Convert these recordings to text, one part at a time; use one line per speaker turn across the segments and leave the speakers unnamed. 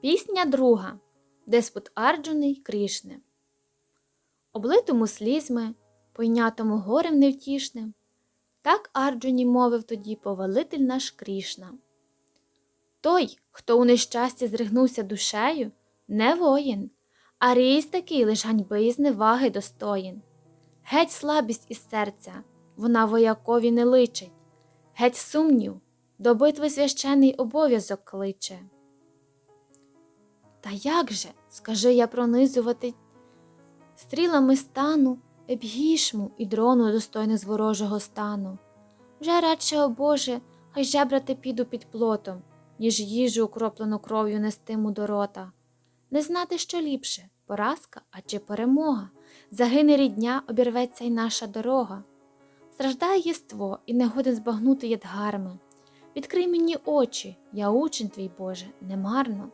Пісня друга. Деспот Арджуни й Крішне. Облитому слізьми, пойнятому горем невтішним, так Арджуні мовив тоді повелитель наш Крішна. Той, хто у нещасті зригнувся душею, не воїн, а рійсь такий лиш ганьби і зневаги достоїн. Геть слабість із серця, вона воякові не личить, геть сумнів, до битви священий обов'язок кличе. Та як же, скажи я пронизувати стрілами стану, ебгішму і дрону достойних з ворожого стану. Вже радше, о Боже, хай жебрати піду під плотом, ніж їжу окроплену кров'ю нестиму до рота. Не знати, що ліпше поразка а чи перемога. Загине рідня, обірветься й наша дорога. Страждає єство і не годен збагнути ядгарми. Відкрий мені очі, я учень твій Боже, немарно,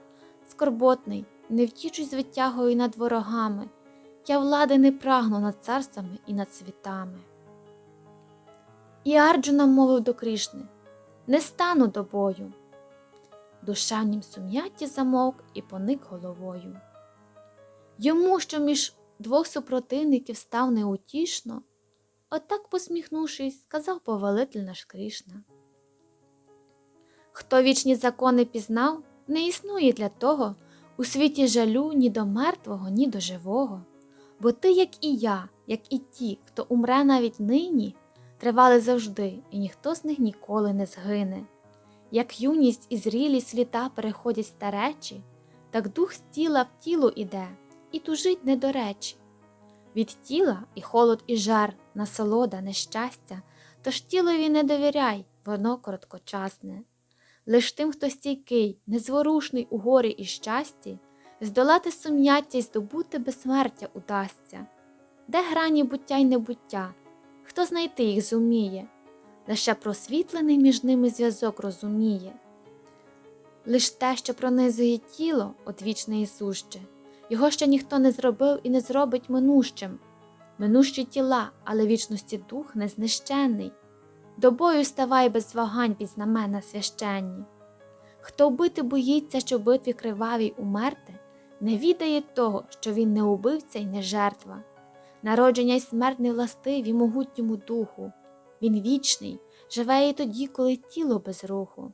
скорботний, не втічусь витягою над ворогами. Я влади не прагну над царствами і над світами. І Арджуна мовив до Крішни Не стану до бою. Душаннім сум'ятті замовк і поник головою. Йому, що між двох супротивників став неутішно, отак, посміхнувшись, сказав повелитель наш Крішна. Хто вічні закони пізнав, не існує для того у світі жалю ні до мертвого, ні до живого. Бо ти, як і я, як і ті, хто умре навіть нині, тривали завжди, і ніхто з них ніколи не згине. Як юність і зрілість літа переходять старечі, так дух з тіла в тіло іде і тужить не до речі. Від тіла і холод, і жар, насолода, нещастя, тож тілові не довіряй, воно короткочасне. Лиш тим, хто стійкий, незворушний у горі і щасті, здолати сум'яття й здобути безсмертя удасться, де грані буття й небуття, хто знайти їх зуміє, лише просвітлений між ними зв'язок розуміє. Лиш те, що пронизує тіло, одвічне і суще, його ще ніхто не зробив і не зробить минущим. Минущі тіла, але вічності дух незнищенний. До бою ставай без вагань під знамена священні. Хто вбити боїться, що в битві кривавій умерти, не відає того, що він не убивця й не жертва. Народження й смерть не властиві могутньому духу. Він вічний, живе і тоді, коли тіло без руху.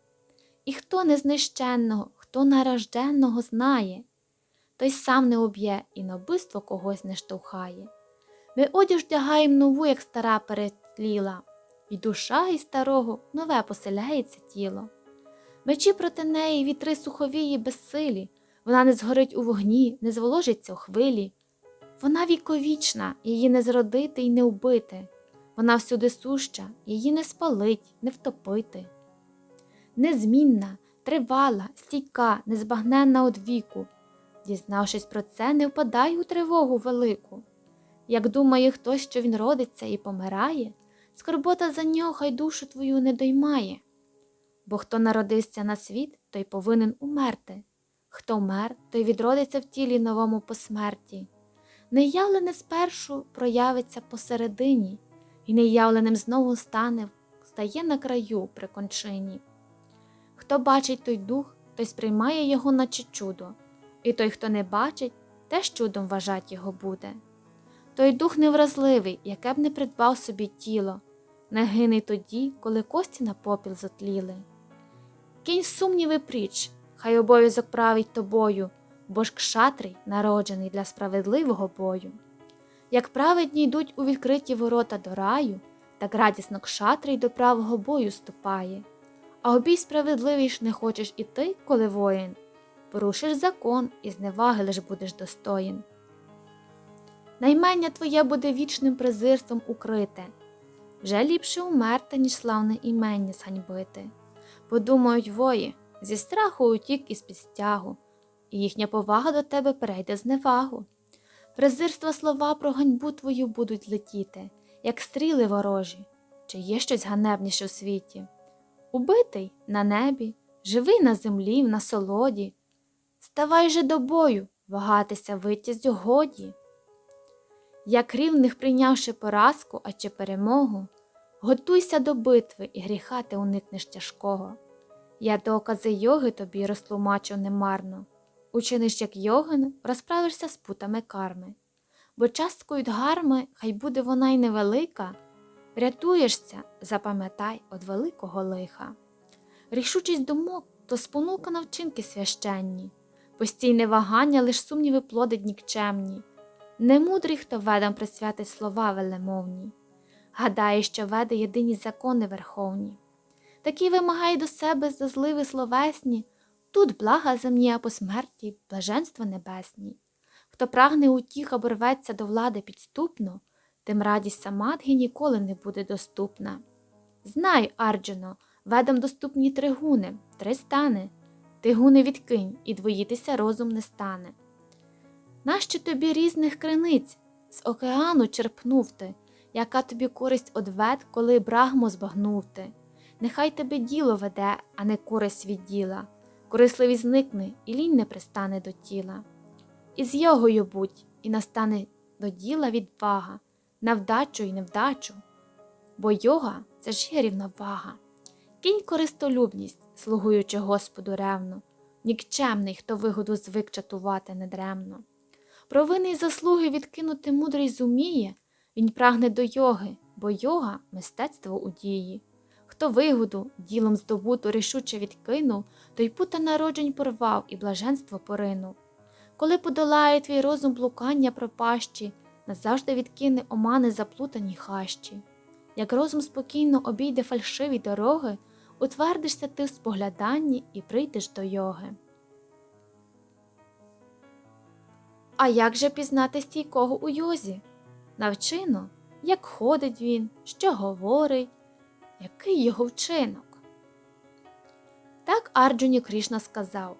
І хто незнищенного, хто нарожденного знає, той сам не об'є і на вбивство когось не штовхає. Ми одяж вдягаєм нову, як стара перетліла, і душа із старого нове поселяється тіло. Мечі проти неї вітри суховії безсилі, вона не згорить у вогні, не зволожиться у хвилі. Вона віковічна, її не зродити й не вбити. Вона всюди суща, її не спалить, не втопити. Незмінна, тривала, стійка, незбагненна од віку. Дізнавшись про це, не впадай у тривогу велику. Як думає хтось, що він родиться і помирає, скорбота за нього хай душу твою не доймає. Бо хто народився на світ, той повинен умерти. Хто вмер, той відродиться в тілі новому по смерті. Неявлене спершу проявиться посередині, і неявленим знову стане, стає на краю при кончині. Хто бачить той дух, той сприймає його, наче чудо, і той, хто не бачить, теж чудом вважать його буде. Той дух невразливий, яке б не придбав собі тіло, не гине тоді, коли кості на попіл затліли. Кінь сумніви пріч, хай обов'язок править тобою, бо ж кшатрий, народжений для справедливого бою. Як праведні йдуть у відкриті ворота до раю, так радісно кшатрий до правого бою ступає. А обій справедливий ж не хочеш і ти, коли воїн, порушиш закон і зневаги лиш будеш достоїн. Наймення твоє буде вічним презирством укрите, вже ліпше умерти, ніж славне імення зганьбити. Подумають вої, зі страху утік із під стягу, і їхня повага до тебе перейде зневагу. Презирства слова про ганьбу твою будуть летіти, як стріли ворожі, чи є щось ганебніше у світі. Убитий на небі, живий на землі, в насолоді. Ставай же до бою, вагатися витязю годі. Як рівних прийнявши поразку, а чи перемогу, готуйся до битви і гріха ти уникнеш тяжкого. Я докази йоги тобі розтлумачу немарно. Учиниш, як йогин, розправишся з путами карми. Бо часткою дгарми, хай буде вона й невелика, врятуєшся, запам'ятай, од великого лиха. Рішучість думок то спонука на вчинки священні, постійне вагання лиш сумніви плодить нікчемні. Немудрий, хто ведам присвятить слова велемовні, гадає, що веде єдині закони верховні. Такі вимагає до себе зазливи словесні, тут блага земні, а по смерті блаженство небесні. Хто прагне утіх або рветься до влади підступно, тим радість самадги ніколи не буде доступна. Знай, Арджуно, ведам доступні три гуни, три стани. Ти гуни відкинь, і двоїтися розум не стане. Нащо тобі різних криниць з океану черпнув ти, яка тобі користь одвед, коли брагмо збагнув ти. Нехай тебе діло веде, а не користь від діла. Корисливість зникне, і лінь не пристане до тіла. І з йогою будь, і настане до діла відвага, на вдачу і невдачу. Бо йога це ж є рівновага. Кінь користолюбність, слугуючи Господу ревно, нікчемний, хто вигоду звик чатувати недремно. Провини й заслуги відкинути мудрий зуміє, він прагне до йоги, бо йога мистецтво у дії. Хто вигоду ділом здобуту рішуче відкинув, той пута народжень порвав і блаженство поринув. Коли подолає твій розум блукання пропащі, назавжди відкине омани заплутані хащі. Як розум спокійно обійде фальшиві дороги, утвердишся ти в спогляданні і прийдеш до йоги. А як же пізнати стійкого у йозі? Навчино, як ходить він, що говорить, який його вчинок. Так Арджуні Крішна сказав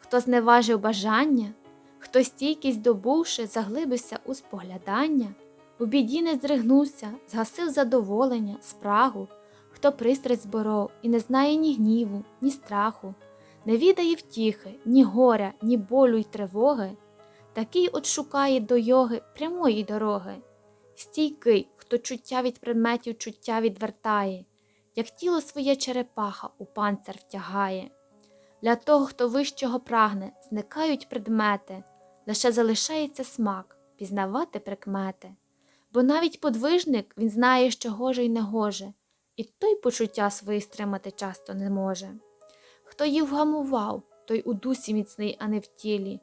хто зневажив бажання, хто стійкість добувши, заглибився у споглядання, у біді не здригнувся, згасив задоволення, спрагу, хто пристрасть зборов і не знає ні гніву, ні страху, не відає втіхи, ні горя, ні болю й тривоги, такий от шукає до йоги прямої дороги. Стійкий, хто чуття від предметів чуття відвертає, як тіло своє черепаха у панцир втягає. Для того, хто вищого прагне, зникають предмети, лише залишається смак, пізнавати прикмети. Бо навіть подвижник він знає, що гоже й не гоже, і той почуття свої стримати часто не може. Хто їх вгамував, той у дусі міцний, а не в тілі,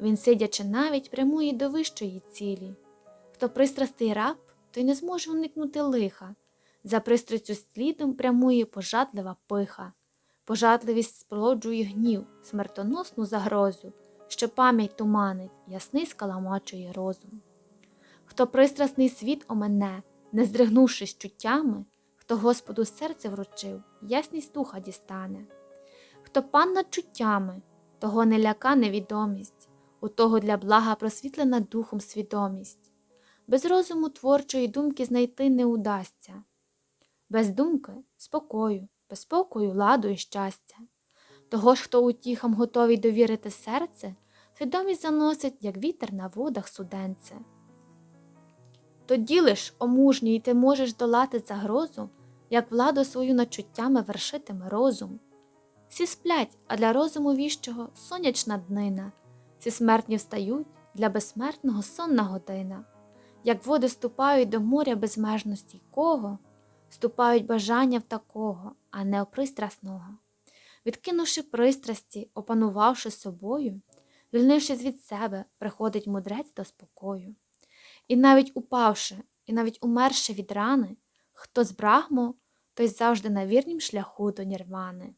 він, сидячи навіть, прямує до вищої цілі. Хто пристрастий раб, той не зможе уникнути лиха, за пристрастю слідом прямує пожадлива пиха. Пожадливість сплоджує гнів, смертоносну загрозу, що пам'ять туманить, ясний скаламачує розум. Хто пристрасний світ омене, не здригнувшись чуттями, хто Господу серце вручив, ясність духа дістане. Хто пан над чуттями, того не ляка невідомість, у того для блага просвітлена духом свідомість. Без розуму творчої думки знайти не удасться, без думки спокою без спокою, ладу і щастя. Того ж, хто утіхам готовий довірити серце, свідомість заносить, як вітер на водах суденце. Тоді лиш, о мужній, ти можеш долати загрозу, як владу свою над чуттями вершитиме розум. Всі сплять, а для розуму віщого сонячна днина, всі смертні встають для безсмертного сонна година, як води ступають до моря безмежності кого, ступають бажання в такого, а не опристрасного. Відкинувши пристрасті, опанувавши собою, звільнившись від себе, приходить мудрець до спокою. І навіть упавши, і навіть умерши від рани, хто з брахмо, той завжди на вірнім шляху до нірвани.